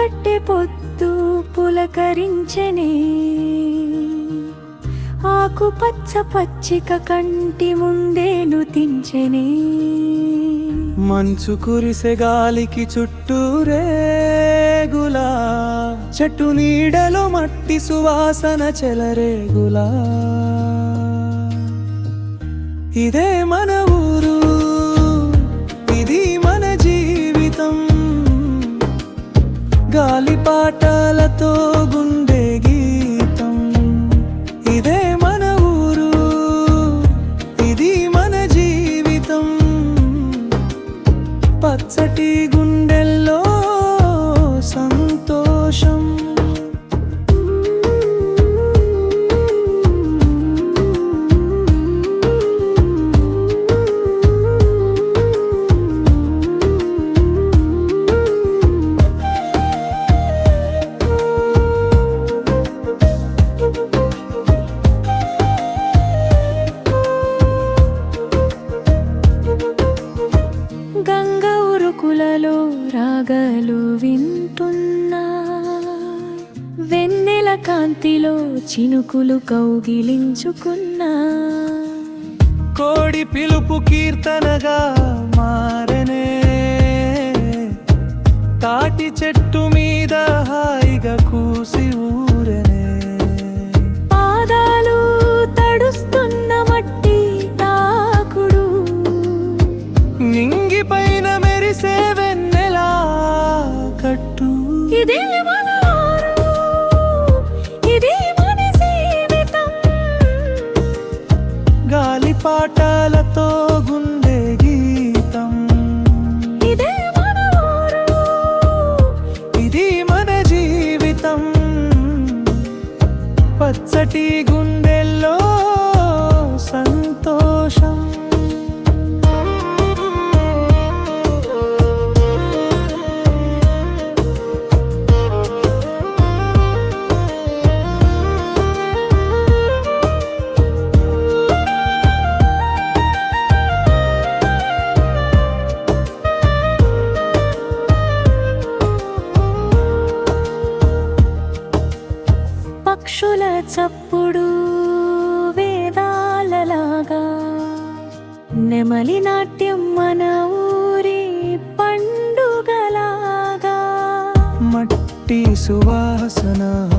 కట్టె పొత్తు పులకరించెనే. ఆకుపచ్చ పచ్చిక కంటి ముందేను తించెనే. మంచు కురిసె గాలికి చుట్టూరేగులా చెట్టు నీడలో మట్టి సువాసన చెలరేగులా ఇదే మన ఊరు. বাচ্চাটি গুণ ఉరుకులలో రాగలు వింటున్నా. వెన్నెల కాంతిలో చినుకులు కౌగిలించుకున్నా. కోడి పిలుపు కీర్తనగా మారనే. తాటి చెట్టు మీద హాయిగా కూసి ఊ contigo. పక్షుల చప్పుడు వేదాలలాగా. నెమలి నాట్యం మన ఊరి పండుగలాగా. మట్టి సువాసన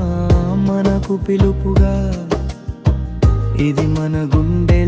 మనకు పిలుపుగా. ఇది మన గుండె